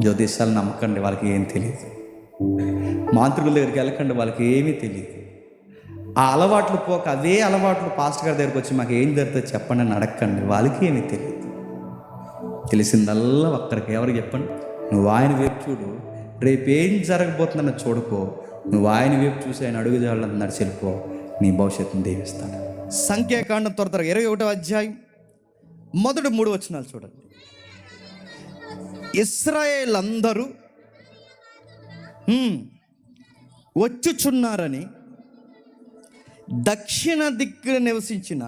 జ్యోతిషాలు నమ్మకండి వాళ్ళకి ఏం తెలియదు మాంత్రికుల దగ్గరికి వెళ్ళకండి వాళ్ళకి ఏమీ తెలియదు ఆ అలవాట్లు పోక అదే అలవాట్లు పాస్టర్ గారి దగ్గరికి వచ్చి మాకు ఏం జరుగుతుందో చెప్పండి అని అడగండి వాళ్ళకి ఏమీ తెలియదు తెలిసిందల్లా ఒక్కరికి ఎవరికి చెప్పండి నువ్వు ఆయన వైపు చూడు రేపు ఏం జరగబోతుందన్న చూడుకో నువ్వు ఆయన వైపు చూసి ఆయన అడుగు జాడలను నడిచి నీ భవిష్యత్తుని దేవిస్తాను. సంఖ్యాకాండం త్వర త్వరగా ఇరవై ఒకటో అధ్యాయం మొదటి మూడు వచనాలు చూడండి. ఇస్రాయేల్ అందరూ వచ్చుచున్నారని దక్షిణ దిక్కున నివసించిన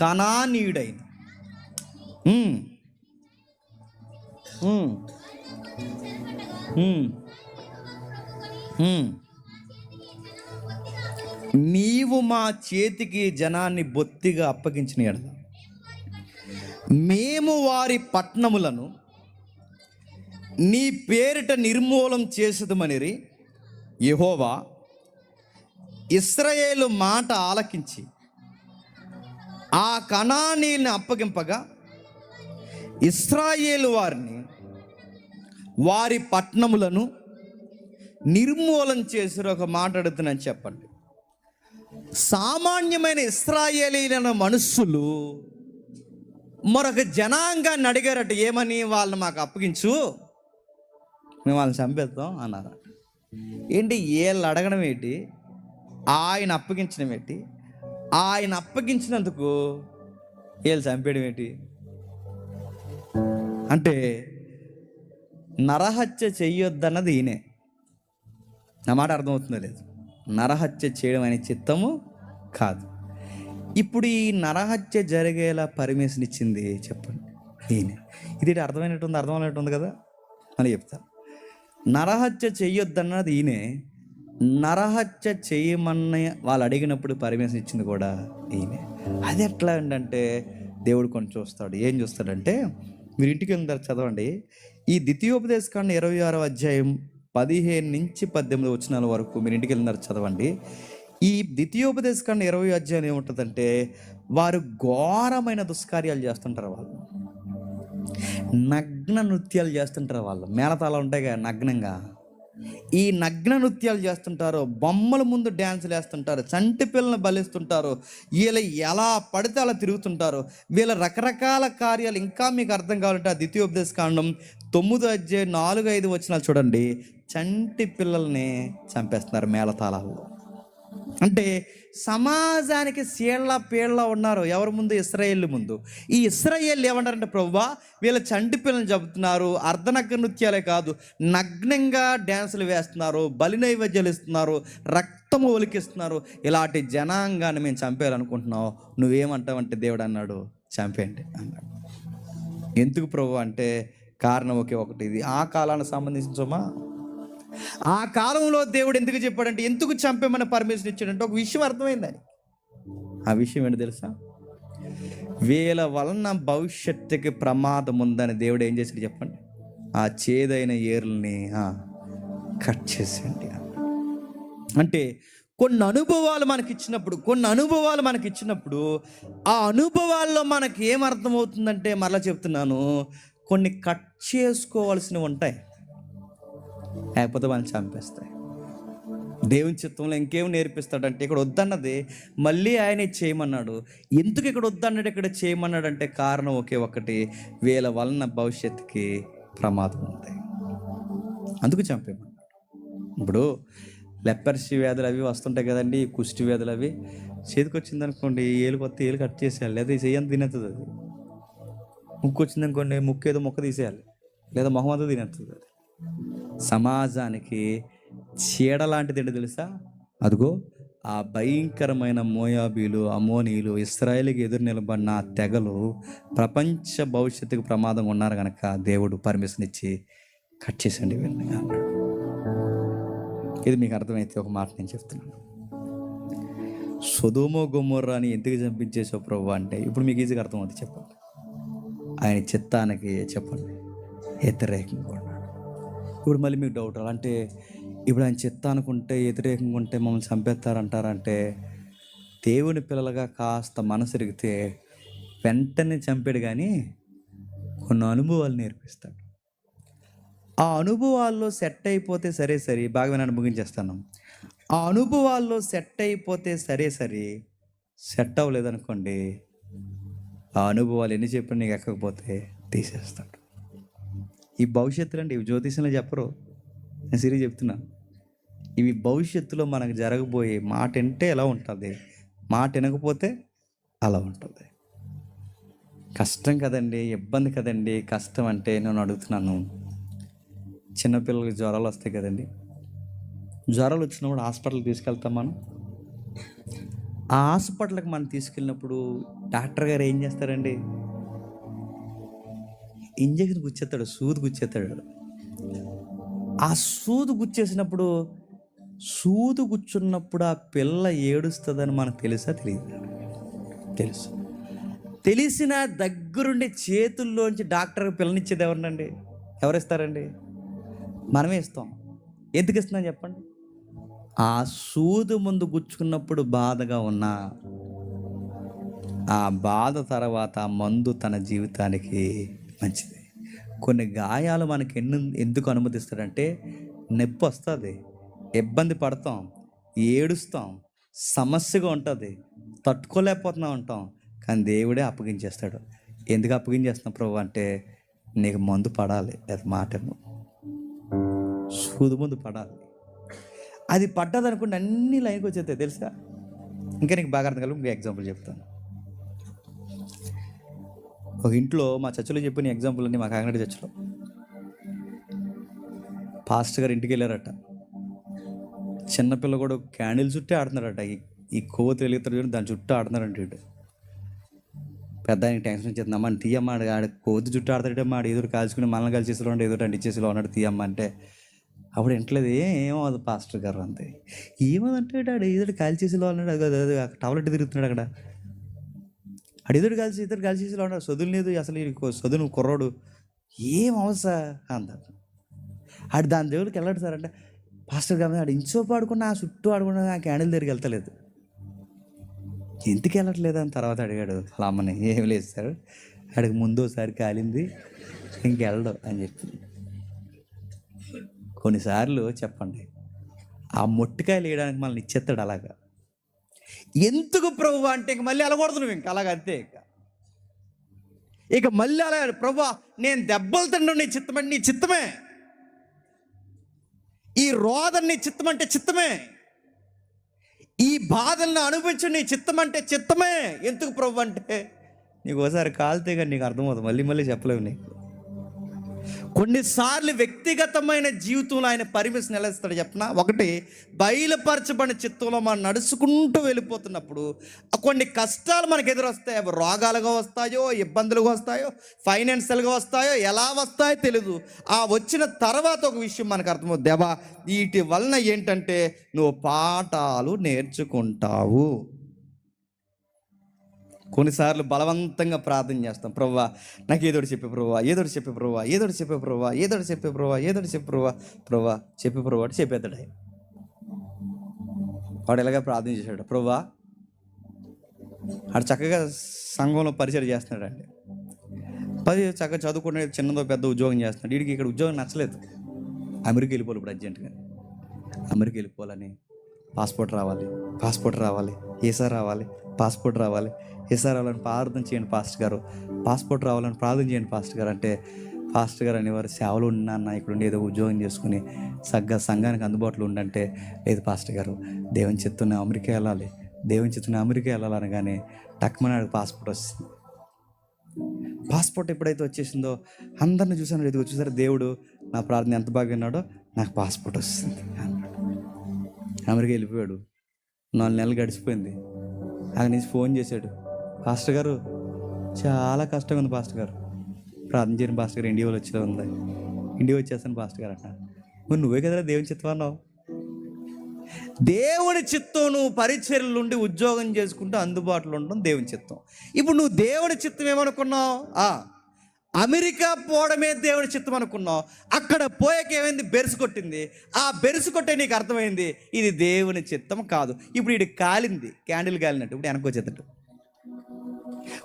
కణానీయుడైన నీవు మా చేతికి జనాన్ని బొత్తిగా అప్పగించిన మేము వారి పట్నములను నీ పేరిట నిర్మూలం చేసదమనిరి యహోవా ఇస్రాయేలు మాట ఆలకించి ఆ కణానీని అప్పగింపగా ఇస్రాయేలు వారిని వారి పట్నములను నిర్మూలం చేసిన ఒక మాట చెప్పండి. సామాన్యమైన ఇస్రాయేలీలైన మనుషులు మరొక జనాంగాన్ని అడిగారట ఏమని? వాళ్ళని మాకు అప్పగించు. మేము వాళ్ళని చంపేద్దాం అన్నారు. ఏంటి? వీళ్ళు అడగడం ఏంటి? ఆయన అప్పగించడం ఏంటి? ఆయన అప్పగించినందుకు వీళ్ళు చంపేయడం ఏంటి? అంటే నరహత్య చెయ్యొద్దన్నది ఈయనే. నా మాట అర్థమవుతుందో లేదు. నరహత్య చేయడం అనే చిత్తము కాదు. ఇప్పుడు ఈ నరహత్య జరిగేలా పర్మిషన్ ఇచ్చింది చెప్పండి. ఈయన. ఇది అర్థమైనట్టుంది అర్థమైనట్టుంది కదా? అని చెప్తాను నరహత్య చెయ్యొద్దన్నది ఈయనే. నరహత్య చేయమన్న వాళ్ళు అడిగినప్పుడు పర్మిషన్ ఇచ్చింది కూడా ఈయనే. అది ఎట్లా ఏంటంటే దేవుడు కొన్ని చూస్తాడు. ఏం చూస్తాడంటే మీరు ఇంటికి వెళ్ళిన చదవండి. ఈ ద్వితీయోపదేశకాండ ఇరవై ఆరో అధ్యాయం పదిహేను నుంచి పద్దెనిమిది వచనాల వరకు మీరు ఇంటికి వెళ్ళినారు చదవండి. ఈ ద్వితీయోపదేశకాండ ఇరవై అధ్యాయం ఏముంటుందంటే వారు ఘోరమైన దుష్కార్యాలు చేస్తుంటారు వాళ్ళు. నగ్న నృత్యాలు చేస్తుంటారు వాళ్ళు. మేళతాళాలు ఉంటాయి కదా నగ్నంగా. ఈ నగ్న నృత్యాలు చేస్తుంటారు బొమ్మల ముందు డ్యాన్సులు వేస్తుంటారు చంటి పిల్లలు బలిస్తుంటారు వీళ్ళు ఎలా పడితే అలా తిరుగుతుంటారు. వీళ్ళ రకరకాల కార్యాలు ఇంకా మీకు అర్థం కావాలంటే ఆ ద్వితీయోపదేశ కాండం తొమ్మిది అధ్యాయం నాలుగు ఐదు వచ్చినా చూడండి. చంటి పిల్లల్ని చంపేస్తున్నారు మేళతాళాల్లో. అంటే సమాజానికి సీళ్ళ పీళ్ళ ఉన్నారు. ఎవరి ముందు? ఇస్రాయేల్ ముందు. ఈ ఇస్రాయేల్ ఏమంటారంటే ప్రవ్వా వీళ్ళ చంటి పిల్లలు చెబుతున్నారు అర్ధనగ్న నృత్యాలే కాదు. నగ్నంగా డ్యాన్సులు వేస్తున్నారు. బలి నైవేద్యాలు ఇస్తున్నారు. రక్తము ఒలికిస్తున్నారు. ఇలాంటి జనాంగాన్ని మేము చంపేయాలనుకుంటున్నావు. నువ్వేమంటావంటే దేవుడు అన్నాడు. చంపేయండి అన్నాడు. ఎందుకు ప్రభు అంటే కారణం ఒకే ఒకటి. ఇది ఆ కాలానికి సంబంధించిన సుమా ఆ కాలంలో దేవుడు ఎందుకు చెప్పాడంటే ఎందుకు చంపేమని పర్మిషన్ ఇచ్చాడంటే ఒక విషయం అర్థమైందని ఆ విషయం ఏంటి తెలుసా? వీళ్ళ వలన భవిష్యత్తుకి ప్రమాదం ఉందని దేవుడు ఏం చేశాడు చెప్పండి? ఆ చేదైన ఏర్లని కట్ చేసేయండి అంటే కొన్ని అనుభవాలు మనకి ఇచ్చినప్పుడు కొన్ని అనుభవాలు మనకి ఇచ్చినప్పుడు ఆ అనుభవాల్లో మనకి ఏం అర్థమవుతుందంటే మరలా చెప్తున్నాను కొన్ని కట్ చేసుకోవాల్సినవి ఉంటాయి. లేకపోతే వాళ్ళని చంపేస్తాయి. దేవుని చిత్తంలో ఇంకేం నేర్పిస్తాడంటే ఇక్కడ వద్దన్నది మళ్ళీ ఆయనే చేయమన్నాడు. ఎందుకు ఇక్కడ వద్దన్నాడు ఇక్కడ చేయమన్నాడు అంటే కారణం ఒకే ఒకటి వీళ్ళ వలన భవిష్యత్తుకి ప్రమాదం ఉంది. అందుకు చంపేమన్నాడు ఇప్పుడు లెప్పర్సీ వ్యాధులు అవి వస్తుంటాయి కదండి కుష్టి వ్యాధులు అవి. చేతికి వచ్చింది అనుకోండి ఏలు కొత్త ఏలు కట్ చేసేయాలి లేదా చెయ్యని తినేస్తుంది అది. ముక్కు వచ్చింది అనుకోండి ముక్కు ఏదో మొక్క తీసేయాలి లేదా మొహం అంతా తినేస్తుంది అది. సమాజానికి చీడ లాంటిది ఏంటో తెలుసా? అదిగో ఆ భయంకరమైన మోయాబీలు అమోనీలు ఇస్రాయేల్కి ఎదురు నిలబడిన తెగలు ప్రపంచ భవిష్యత్తుకు ప్రమాదం ఉన్నారు కనుక దేవుడు పర్మిషన్ ఇచ్చి కట్ చేసండి వీళ్ళని అన్నాడు ఇది మీకు అర్థమైతే ఒక మాట నేను చెప్తున్నాను. సుధుమో గుమ్మర్రాని ఎందుకు చంపించేసావు ప్రభు అంటే ఇప్పుడు మీకు ఈజీగా అర్థమవుతుంది చెప్పండి. ఆయన చిత్తానికి చెప్పండి. వ్యతిరేకం కూడా. ఇప్పుడు మళ్ళీ మీకు డౌట్ అలా అంటే ఇప్పుడు ఆయన చెత్త అనుకుంటే వ్యతిరేకంగా ఉంటే మమ్మల్ని చంపేస్తారంటారంటే దేవుని పిల్లలుగా కాస్త మనసు ఎరిగితే వెంటనే చంపాడు కానీ కొన్ని అనుభవాలు నేర్పిస్తాడు. ఆ అనుభవాల్లో సెట్ అయిపోతే సరే సరే బాగా వినండి ముగించేస్తాను. ఆ అనుభవాల్లో సెట్ అయిపోతే సరే సరే సెట్ అవ్వలేదనుకోండి ఆ అనుభవాలు ఎన్ని చెప్పినా నీకు ఎక్కకపోతే తీసేస్తాడు. ఈ భవిష్యత్తులు అంటే ఇవి జ్యోతిషంలో చెప్పరు. నేను సిరి చెప్తున్నా. ఇవి భవిష్యత్తులో మనకు జరగబోయే మాట వింటే ఎలా ఉంటుంది? మాట వినకపోతే అలా ఉంటుంది. కష్టం కదండి ఇబ్బంది కదండి కష్టం అంటే నేను అడుగుతున్నాను. చిన్నపిల్లలకి జ్వరాలు వస్తాయి కదండి. జ్వరాలు వచ్చినప్పుడు హాస్పిటల్కి తీసుకెళ్తాం మనం. ఆ హాస్పిటల్కి మనం తీసుకెళ్ళినప్పుడు డాక్టర్ గారు ఏం చేస్తారండి? ఇంజక్షన్ గుచ్చేస్తాడు సూది గుచ్చేస్తాడు ఆ సూదు గుచ్చేసినప్పుడు సూదు గుచ్చున్నప్పుడు ఆ పిల్ల ఏడుస్తుందని మనకు తెలుసా తెలియదు? తెలుసు. తెలిసిన దగ్గరుండి చేతుల్లోంచి డాక్టర్ పిల్లనిచ్చేది ఎవరినండి? ఎవరిస్తారండి? మనమే ఇస్తాం. ఎందుకు ఇస్తున్నాం చెప్పండి? ఆ సూదు ముందు గుచ్చుకున్నప్పుడు బాధగా ఉన్నా ఆ బాధ తర్వాత ఆ మందు తన జీవితానికి మంచిది. కొన్ని గాయాలు మనకి ఎన్ని ఎందుకు అనుమతిస్తాడంటే నొప్పి వస్తుంది ఇబ్బంది పడతాం ఏడుస్తాం సమస్యగా ఉంటుంది తట్టుకోలేకపోతున్నా ఉంటాం కానీ దేవుడే అప్పగించేస్తాడు. ఎందుకు అప్పగించేస్తున్నాం ప్రభు అంటే నీకు మందు పడాలి అది మాటను. సూదు ముందు పడాలి. అది పడ్డదనుకుంటే అన్ని లైన్కి వచ్చేస్తాయి తెలుసా? ఇంకా నీకు బాగా అర్థం కలిపి ఎగ్జాంపుల్ చెప్తాను. ఒక ఇంట్లో మా చర్చలో చెప్పిన ఎగ్జాంపుల్ అన్ని మా కాకినాడ చర్చలో. పాస్టర్ గారు ఇంటికి వెళ్ళారట. చిన్నపిల్ల కూడా క్యాండిల్ చుట్టే ఆడుతున్నారట. ఈ ఈ కొవ్వొత్తి వెలుగుతారు చూడండి దాని చుట్టూ ఆడుతున్నారంట ఇటు. పెద్ద ఆయనకి టెన్షన్ వచ్చేస్తుంది అమ్మ తీయమ్మ ఆడు ఆడ కొవ్వొత్తి చుట్టూ ఆడతాడే మాడు ఎదురు కాల్చుకుని మనల్ని కలిసేసిలో ఉండి ఎదురు అంటించేసిలో ఉన్నాడు తీయమ్మ అంటే. అప్పుడు ఇంట్లేదు ఏమవుతుంది పాస్టర్ గారు అంతే ఏమదంటే ఆడు ఎదురు కాల్చేసిలో ఉన్నాడు అది టవలెట్ తిరుగుతున్నాడు అక్కడ. ఆడు ఎదురు కలిసి ఇద్దరు కలిసి ఉన్నారు. చదువు లేదు అసలు ఈ కొ- చదువు కుర్రోడు. ఏం అవసా? అంటారు ఆడు దాని దేవుడికి వెళ్ళడు సార్ అంటే పాస్టర్ గారు ఆడు ఇంచోపు ఆడుకున్నా ఆ చుట్టూ ఆడుకున్నా ఆ క్యాండిల్ దగ్గరికి వెళ్తలేదు. ఎందుకు వెళ్ళట్లేదు? అని తర్వాత అడిగాడు అలా అమ్మని. ఏం లేదు సార్ ఆడికి ముందు ఒకసారి కాలింది ఇంకెళ్ళడు అని చెప్పింది కొన్నిసార్లు చెప్పండి ఆ మొట్టికాయలు వేయడానికి మనల్ని ఇచ్చేస్తాడు అలాగా. ఎందుకు ప్రభు అంటే ఇంక మళ్ళీ వెళ్ళకూడదు నువ్వు ఇంకా అలాగ అంతే ఇక. ఇక మళ్ళీ అలా ప్రభు నేను దెబ్బలు తిండం నీ చిత్తమంటే నీ చిత్తమే. ఈ రోదన నీ చిత్తం అంటే చిత్తమే. ఈ బాధలను అనుభవించు నీ చిత్తం అంటే చిత్తమే. ఎందుకు ప్రభు అంటే నీకు ఒకసారి కాలితే కానీ నీకు అర్థమవుతుంది మళ్ళీ మళ్ళీ చెప్పలేవు నీకు. కొన్నిసార్లు వ్యక్తిగతమైన జీవితంలో ఆయన పరిమిషన్ ఎలా ఇస్తాడు ఒకటి బయలుపరచబడిన చిత్తంలో మనం నడుచుకుంటూ వెళ్ళిపోతున్నప్పుడు కొన్ని కష్టాలు మనకు ఎదురొస్తాయి. అవి రోగాలుగా వస్తాయో ఇబ్బందులుగా వస్తాయో ఫైనాన్షియల్గా వస్తాయో ఎలా వస్తాయో తెలియదు ఆ వచ్చిన తర్వాత ఒక విషయం మనకు అర్థమవుతుంది. దేవా వీటి వలన ఏంటంటే నువ్వు పాఠాలు నేర్చుకుంటావు. కొన్నిసార్లు బలవంతంగా ప్రార్థన చేస్తాం. ప్రవ్వా నాకు ఏదోటి చెప్పే ప్రవ్వా ఏదోటి చెప్పే ప్రవ్వా ఏదోటి చెప్పే ప్రవ్వా ఏదోటి చెప్పే ప్రవ్వా ఏదోటి చెప్పే ప్రవ్వా ప్రవ్వా చెప్పే ప్రవ్వా అంటే చెప్పేస్తాడు ఆయన. వాడు ఎలాగ ప్రార్థన చేశాడు? ప్రవ్వా ఆడు చక్కగా సంఘంలో పరిచయం చేస్తున్నాడండి పది చక్కగా చదువుకునే చిన్నదో పెద్ద ఉద్యోగం చేస్తున్నాడు. వీడికి ఇక్కడ ఉద్యోగం నచ్చలేదు. అమెరికా వెళ్ళిపోవాలి ఇప్పుడు అర్జెంటుగా. అమెరికా వెళ్ళిపోవాలని పాస్పోర్ట్ రావాలి పాస్పోర్ట్ రావాలి వీసా రావాలి పాస్పోర్ట్ రావాలి వీసా రావాలని ప్రార్థన చేయండి పాస్టర్ గారు. పాస్పోర్ట్ రావాలని ప్రార్థన చేయండి పాస్టర్ గారు. అంటే పాస్ట్ గారు అనేవారు సేవలు ఉన్నా ఇక్కడ ఉండి ఏదో ఉద్యోగం చేసుకుని సగ్గా సంఘానికి అందుబాటులో ఉండంటే లేదు పాస్టర్ గారు. దేవుని చెప్తున్న అమెరికా వెళ్ళాలి దేవుని చెప్తున్న అమెరికా వెళ్ళాలనగానే టక్మనాడు పాస్పోర్ట్ వస్తుంది. పాస్పోర్ట్ ఎప్పుడైతే వచ్చేసిందో అందరిని చూసాను ఎదుగు చూసారు దేవుడు నా ప్రార్థన ఎంత బాగా విన్నాడో నాకు పాస్పోర్ట్ వస్తుంది. అమెరికా వెళ్ళిపోయాడు. నాలుగు నెలలు గడిచిపోయింది. అక్కడి నుంచి ఫోన్ చేశాడు. పాస్టర్ గారు చాలా కష్టంగా ఉంది పాస్టర్ గారు. ప్రార్థన చేయని పాస్టర్ గారు ఇండియాలో వచ్చేలా ఉంది. ఇండియా వచ్చేస్తాను పాస్టర్ గారు అంట. మరి నువ్వే కదరా దేవుని చిత్తం అన్నావు. దేవుని చిత్తం నువ్వు పరిచర్లు నుండి ఉద్యోగం చేసుకుంటూ అందుబాటులో ఉండడం దేవుని చిత్తం. ఇప్పుడు నువ్వు దేవుని చిత్తం ఏమనుకున్నావు? ఆ, అమెరికా పోవడమే దేవుని చిత్తం అనుకున్నావు. అక్కడ పోయాక ఏమైంది? బెరుసు కొట్టింది. ఆ బెరుసు కొట్టే నీకు అర్థమైంది? ఇది దేవుని చిత్తం కాదు. ఇప్పుడు ఇది కాలింది. క్యాండిల్ కాలినట్టు. ఇప్పుడు వెనకొచ్చేటట్టు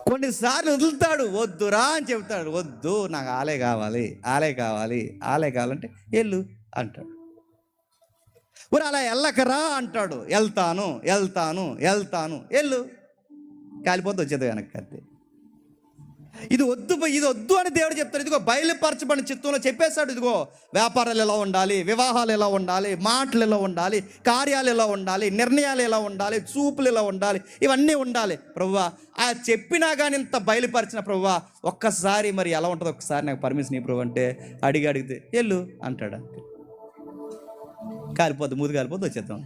కొన్నిసార్లు వదులుతాడు. వద్దురా అని చెబుతాడు. వద్దు నాకు ఆలే కావాలి. ఆలే కావాలి. ఆలే కావాలంటే వెళ్ళు అంటాడు. ఊరు అలా వెళ్ళకరా అంటాడు. వెళ్తాను వెళ్తాను వెళ్తాను. వెళ్ళు. కాలిపోతే వచ్చేది వెనక్కి అంతే. ఇది వద్దు ఇది వద్దు అని దేవుడు చెప్తాడు. ఇదిగో బయలుపరచబడిన చిత్తంలో చెప్పేశాడు ఇదిగో వ్యాపారాలు ఎలా ఉండాలి వివాహాలు ఎలా ఉండాలి మాటలు ఎలా ఉండాలి కార్యాలు ఎలా ఉండాలి నిర్ణయాలు ఎలా ఉండాలి చూపులు ఎలా ఉండాలి ఇవన్నీ ఉండాలి. ప్రభువా ఆ చెప్పినా కానీ ఇంత బయలుపరిచిన ప్రభువా ఒక్కసారి మరి ఎలా ఉంటుందో ఒక్కసారి నాకు పర్మిషన్ ఈ ప్రభు అంటే అడిగి అడిగితే వెళ్ళు అంటాడు కాలిపోద్దు కాలిపోద్ది ముందు కాలిపోద్ది వచ్చేద్దాం.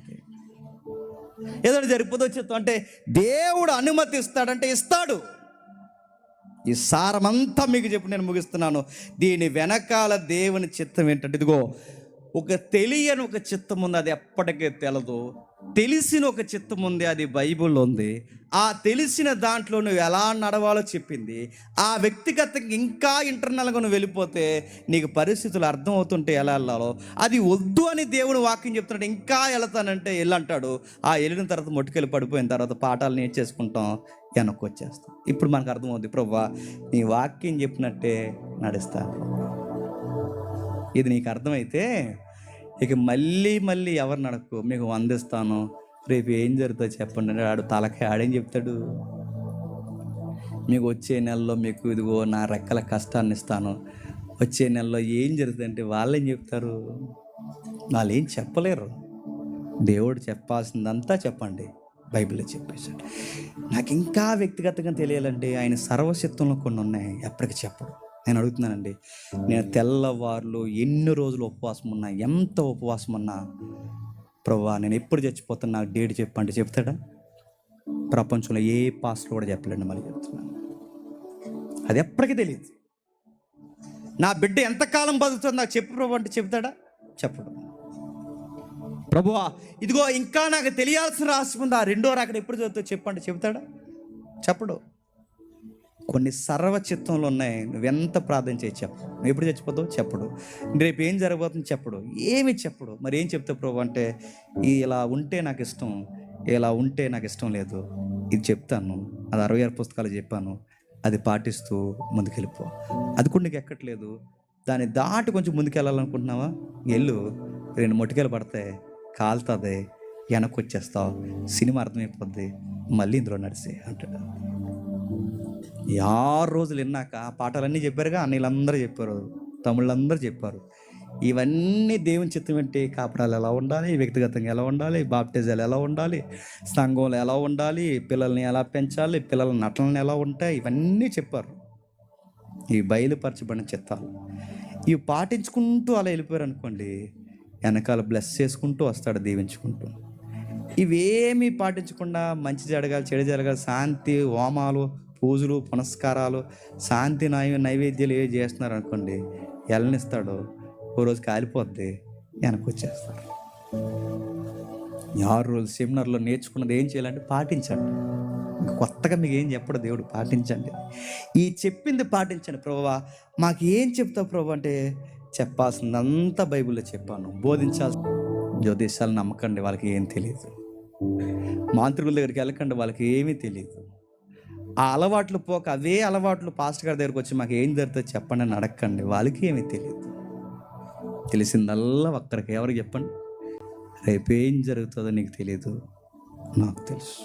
ఏదో జరిగిపోతే వచ్చేస్తాం అంటే దేవుడు అనుమతి ఇస్తాడంటే ఇస్తాడు. ఈ సారమంతా మీకు చెప్పి నేను ముగిస్తున్నాను. దీని వెనకాల దేవుని చిత్తం ఏంటంటే ఇదిగో ఒక తెలియని ఒక చిత్తం ఉంది అది ఎప్పటికీ తెలదు. తెలిసిన ఒక చిత్తం ఉంది అది బైబిల్లో ఉంది. ఆ తెలిసిన దాంట్లో నువ్వు ఎలా నడవాలో చెప్పింది. ఆ వ్యక్తిగతంగా ఇంకా ఇంటర్నల్గా నువ్వు వెళ్ళిపోతే నీకు పరిస్థితులు అర్థం అవుతుంటే ఎలా వెళ్ళాలో. అది వద్దు అని దేవుడు వాక్యం చెప్తున్నాడు. ఇంకా వెళతానంటే వెళ్ళంటాడు ఆ వెళ్ళిన తర్వాత మొట్టుకెళ్ళి పడిపోయిన తర్వాత పాఠాలు నేర్చేసుకుంటాం. వెనక్కి వచ్చేస్తాం ఇప్పుడు మనకు అర్థమవుద్ది ప్రభా నీ వాక్యం చెప్పినట్టే నడుస్తా. ఇది నీకు అర్థమైతే ఇక మళ్ళీ మళ్ళీ ఎవరు నడకు మీకు వందిస్తాను. రేపు ఏం జరుగుతుందో చెప్పండి. ఆడు తలకాయ ఆడేం చెప్తాడు? మీకు వచ్చే నెలలో మీకు ఇదిగో నా రెక్కల కష్టాన్ని ఇస్తాను. వచ్చే నెలలో ఏం జరుగుతుందంటే వాళ్ళేం చెప్తారు? వాళ్ళు ఏం చెప్పలేరు. దేవుడు చెప్పాల్సిందంతా చెప్పండి. బైబిల్లో చెప్పేశాడు. నాకు ఇంకా వ్యక్తిగతంగా తెలియాలంటే ఆయన సర్వశక్తంలో కొన్ని ఉన్నాయి ఎప్పటికి చెప్పడు. నేను అడుగుతున్నానండి నేను తెల్లవారులు ఎన్ని రోజులు ఉపవాసం ఉన్నా ఎంత ఉపవాసం ఉన్నా ప్రభా నేను ఎప్పుడు చచ్చిపోతున్నా నాకు డేట్ చెప్పండి చెప్తాడా? ప్రపంచంలో ఏ పాస్లో కూడా చెప్పలేండి మళ్ళీ చెప్తున్నాను. అది ఎప్పటికీ తెలియదు. నా బిడ్డ ఎంతకాలం బతుకుతుందో నాకు చెప్పు ప్రభు అంటే చెప్తాడా? చెప్పడం. ప్రభువా ఇదిగో ఇంకా నాకు తెలియాల్సిన రాసి ఉంది. ఆ రెండో రాకడ ఎప్పుడు చదువుతావు చెప్పండి చెబుతాడా? చెప్పడు. కొన్ని సర్వ చిత్తంలో ఉన్నాయి. నువ్వెంత ప్రార్థన చేసి చెప్పు. నువ్వు ఎప్పుడు చచ్చిపోతావు చెప్పడు. రేపు ఏం జరగబోతుంది చెప్పడు. ఏమి చెప్పడు. మరి ఏం చెప్తావు ప్రభు? అంటే ఇలా ఉంటే నాకు ఇష్టం ఇలా ఉంటే నాకు ఇష్టం లేదు. ఇది చెప్తాను. అది అరవై ఆరు పుస్తకాలు చెప్పాను. అది పాటిస్తూ ముందుకెళ్ళిపో. అది కూడా నీకు ఎక్కట్లేదు. దాన్ని దాటి కొంచెం ముందుకెళ్ళాలనుకుంటున్నావా? వెళ్ళు రెండు మొటికలు పడతాయి. కాలుతుంది వెనక్కి వచ్చేస్తావు సినిమా అర్థమైపోద్ది మళ్ళీ ఇందులో నడిసే అంటాడు. ఈ ఆరు రోజులు విన్నాక ఆ పాటలన్నీ చెప్పారుగా అన్నీళ్ళందరూ చెప్పారు తమ్ముళ్ళందరూ చెప్పారు. ఇవన్నీ దేవుని చిత్తం ఏంటి కాపడాలు ఎలా ఉండాలి వ్యక్తిగతంగా ఎలా ఉండాలి బాప్టిజాలు ఎలా ఉండాలి సంఘంలో ఎలా ఉండాలి పిల్లల్ని ఎలా పెంచాలి పిల్లల నటనలు ఎలా ఉంటాయి ఇవన్నీ చెప్పారు. ఈ బయలుపరచబడిన చిత్తాలు. ఇవి పాటించుకుంటూ అలా వెళ్ళిపోయారు అనుకోండి వెనకాల బ్లెస్ చేసుకుంటూ వస్తాడు దీవించుకుంటూ. ఇవేమీ పాటించకుండా మంచి జరగాలి చెడు జరగాలి శాంతి హోమాలు పూజలు పునస్కారాలు శాంతి నాయ నైవేద్యాలు ఏవి చేస్తున్నారు అనుకోండి ఎల్లనిస్తాడు ఓ రోజు కాలిపోద్ది వెనక వచ్చేస్తాడు ఆరు రోజులు సెమినార్లో నేర్చుకున్నది ఏం చేయాలంటే పాటించండి. కొత్తగా మీకు ఏం చెప్పడు దేవుడు పాటించండి. ఈ చెప్పింది పాటించండి ప్రభువా. మాకు ఏం చెప్తావు ప్రభు అంటే చెప్పాల్సిందంతా బైబిల్లో చెప్పాను. బోధించాల్సి జ్యోతిషాలు నమ్మకండి వాళ్ళకి ఏం తెలియదు మాంత్రికుల దగ్గరికి వెళ్ళకండి వాళ్ళకి ఏమీ తెలియదు ఆ అలవాట్లు పోక అదే అలవాట్లు పాస్టర్ గారి దగ్గరికి వచ్చి మాకు ఏం జరుగుతుందో చెప్పండి అని అడగండి వాళ్ళకి ఏమీ తెలియదు తెలిసిందల్లా ఒక్కరికి ఎవరికి చెప్పండి? రేపు ఏం జరుగుతుందో నీకు తెలియదు నాకు తెలుసు.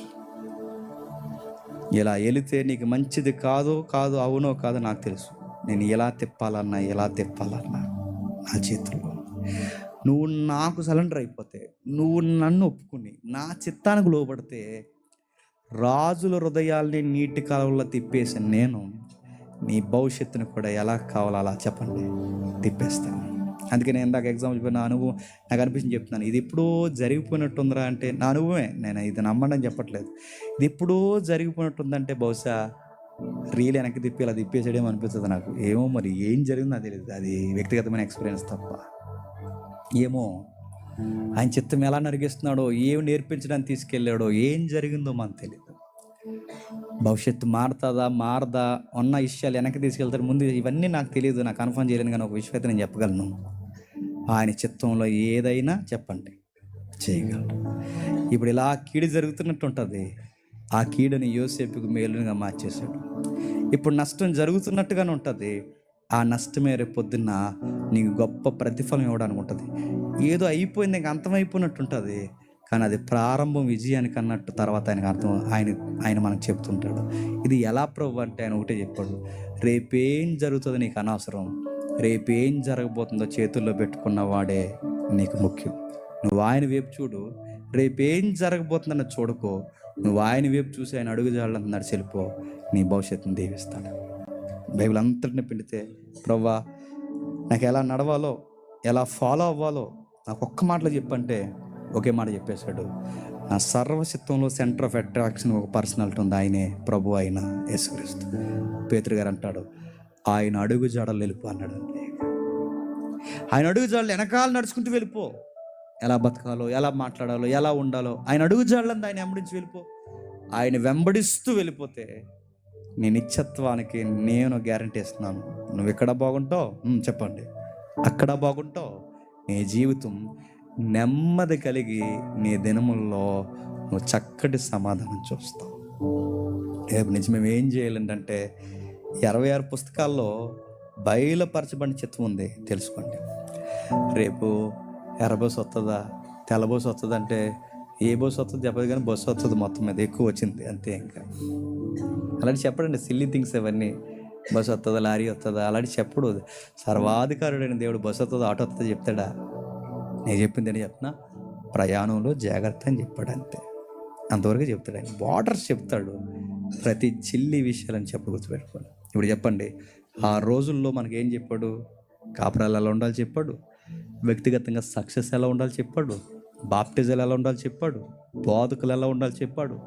ఇలా వెళితే నీకు మంచిది కాదో కాదు అవునో కాదో నాకు తెలుసు. నేను ఎలా తిప్పాలన్నా ఎలా తిప్పాలన్నా. నా చేతుల్లో. నువ్వు నాకు సరెండర్ అయిపోతే నువ్వు నన్ను ఒప్పుకుని నా చిత్తానికి లోపడితే రాజుల హృదయాల్ని నీటి కాలంలో తిప్పేసిన నేను నీ భవిష్యత్తుని కూడా ఎలా కావాలో అలా చెప్పండి. తిప్పేస్తాను. అందుకే నేను ఇందాక ఎగ్జామ్ చెప్పిన నా అనుభవం నాకు అనిపించింది చెప్తున్నాను. ఇది ఎప్పుడో జరిగిపోయినట్టుందిరా అంటే నా అనుభవమే. నేను ఇది నమ్మడం అని చెప్పట్లేదు. ఇది ఎప్పుడో జరిగిపోయినట్టుందంటే బహుశా రీల్ వెనక్కి తిప్పి ఇలా తిప్పేసేయడం అనిపిస్తుంది నాకు. ఏమో మరి ఏం జరిగిందో నాకు తెలియదు అది వ్యక్తిగతమైన ఎక్స్పీరియన్స్ తప్ప. ఏమో ఆయన చిత్తం ఎలా నరిగిస్తున్నాడో ఏం నేర్పించడానికి తీసుకెళ్ళాడో ఏం జరిగిందో మనకు తెలియదు భవిష్యత్తు మారుతుందా మారదా ఉన్న విషయాలు వెనక్కి తీసుకెళ్తారు. ముందు ఇవన్నీ నాకు తెలియదు నాకు కన్ఫర్మ్ చేయలేను కానీ ఒక విషయం అయితే నేను చెప్పగలను. ఆయన చిత్తంలో ఏదైనా చెప్పండి. చేయగలరు ఇప్పుడు ఇలా కీడి జరుగుతున్నట్టు ఉంటుంది. ఆ కీడుని యోసేపుకు మేలుగా మార్చేశాడు. ఇప్పుడు నష్టం జరుగుతున్నట్టుగానే ఉంటుంది. ఆ నష్టమే రేపు పొద్దున్న నీకు గొప్ప ప్రతిఫలం ఇవ్వడానికి ఉంటుంది. ఏదో అయిపోయింది ఇంకా అంతమైపోయినట్టు ఉంటుంది. కానీ అది ప్రారంభం విజయానికి అన్నట్టు తర్వాత ఆయనకు అర్థం ఆయన ఆయన మనకు చెప్తుంటాడు. ఇది ఎలా ప్రభు అంటే ఆయన ఒకటే చెప్పాడు. రేపేం జరుగుతుందో నీకు అనవసరం. రేపేం జరగబోతుందో చేతుల్లో పెట్టుకున్న వాడే నీకు ముఖ్యం. నువ్వు ఆయన వైపు చూడు. రేపేం జరగబోతుందన్న చూడకో. నువ్వు ఆయన వైపు చూసి ఆయన అడుగు జాడలంత నడిచెళ్ళిపో నీ భవిష్యత్తును దీవిస్తాడు. బైబిల్ అంతటిని పిండితే ప్రవ్వా నాకు ఎలా నడవాలో ఎలా ఫాలో అవ్వాలో నాకు ఒక్క మాటలో చెప్పంటే ఒకే మాట చెప్పేశాడు. నా సర్వసిత్వంలో సెంటర్ ఆఫ్ అట్రాక్షన్ ఒక పర్సనాలిటీ ఉంది ఆయనే ప్రభు ఆయన యేసుక్రీస్తు. పేతురు గారు అంటాడు ఆయన అడుగు జాడలు వెళ్ళిపో అన్నాడు. ఆయన అడుగు జాడలు వెనకాల నడుచుకుంటూ వెళ్ళిపో. ఎలా బతకాలో ఎలా మాట్లాడాలో ఎలా ఉండాలో. ఆయన అడుగు జాడలంది ఆయన వెంబడించి వెళ్ళిపో. ఆయన వెంబడిస్తూ వెళ్ళిపోతే నీ నిత్యత్వానికి నేను గ్యారంటీ ఇస్తున్నాను. నువ్వు ఎక్కడ బాగుంటావు? చెప్పండి. అక్కడ బాగుంటావు? నీ జీవితం నెమ్మది కలిగి నీ దినముల్లో నువ్వు చక్కటి సమాధానం చూస్తావు. రేపు నుంచి మేము ఏం చేయాలంటే ఇరవై ఆరు పుస్తకాల్లో బయలుపరచబడిన చిత్తం ఉంది. తెలుసుకోండి. రేపు ఎర్ర వస్తుందా తెల్ల వస్తుంది అంటే ఏ బోస్ వస్తుంది చెప్పదు కానీ బస్సు వస్తుంది మొత్తం మీద. ఎక్కువ వచ్చింది అంతే ఇంకా. అలాంటి చెప్పడండి సిల్లీ థింగ్స్ ఇవన్నీ బస్సు వస్తుందా లారీ వస్తుందా అలాంటి చెప్పడు. సర్వాధికారుడైన దేవుడు బస్సు వస్తుందా ఆటో వస్తుందా చెప్తాడా? నేను చెప్పింది అని చెప్పిన? ప్రయాణంలో జాగ్రత్త అని చెప్పాడు అంతే. అంతవరకు చెప్తాడు ఆయన. బార్డర్స్ చెప్తాడు. ప్రతి చిల్లి విషయాలని చెప్పు గుర్తుపెట్టుకోండి. ఇప్పుడు చెప్పండి ఆ రోజుల్లో మనకేం చెప్పాడు? కాపురాలు ఎలా ఉండాలి చెప్పాడు? వ్యక్తిగతంగా సక్సెస్ ఎలా ఉండాలి చెప్పాడు? బాప్టిజాలు ఎలా ఉండాలి చెప్పాడు? బోధకులు ఎలా ఉండాలి చెప్పాడు?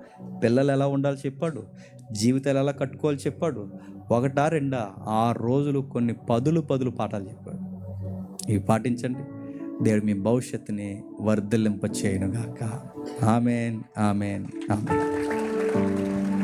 పిల్లలు ఎలా ఉండాలి చెప్పాడు? జీవితాలు ఎలా కట్టుకోవాలి చెప్పాడు? ఒకటా రెండా? ఆ రోజులు కొన్ని పదులు పదులు పాఠాలు చెప్పాడు. ఇవి పాటించండి. దేవుడు మీ భవిష్యత్తుని వర్ధలింప చేయనుగాక ఆమెన్ ఆమెన్ ఆమెన్.